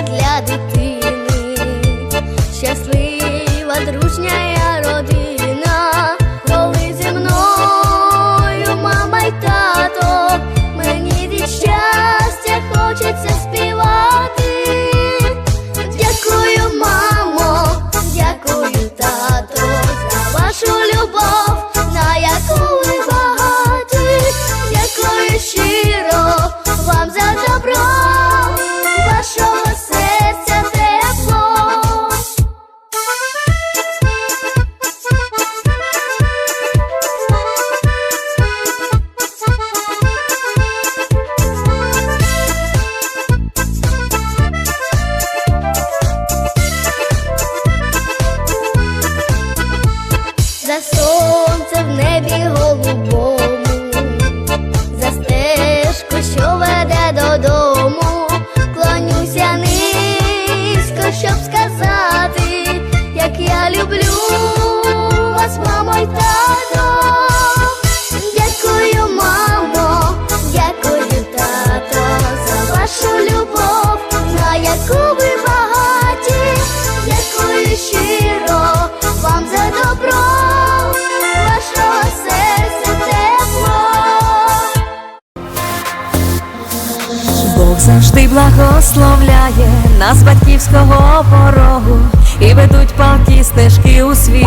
для дитини, щаслива завжди благословляє нас батьківського порогу і ведуть палки стежки у світ.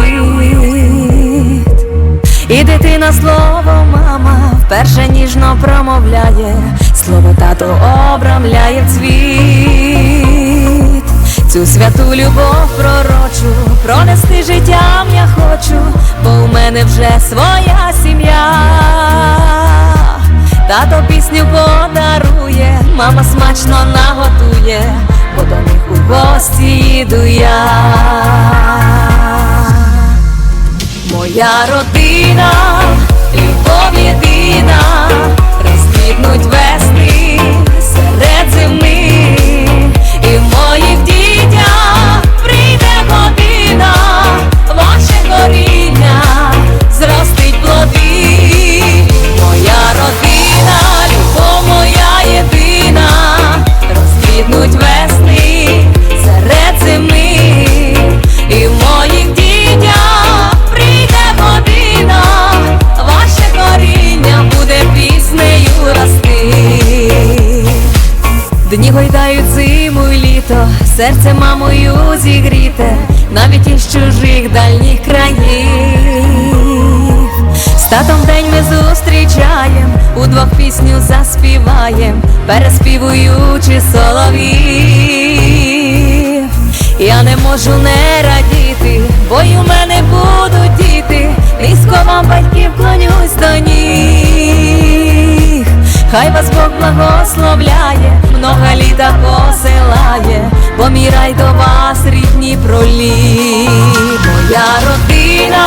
І дитина слово мама вперше ніжно промовляє, слово тато обрамляє цвіт. Цю святу любов пророчу, пронести життям я хочу, бо у мене вже своя сім'я. Тато пісню подарує, мама смачно наготує, бо до них у гості їду я. Моя родина, любов єдина, розквітнуть весни серце мамою зігріте, навіть із чужих дальніх країв. З татом день ми зустрічаєм, удвох пісню заспіваєм, переспівуючи соловів. Я не можу не радіти, бо й у мене будуть діти, низько вам Хай вас Бог благословляє, много літа посилає, бо мій рай до вас рідні пролі, Моя родина,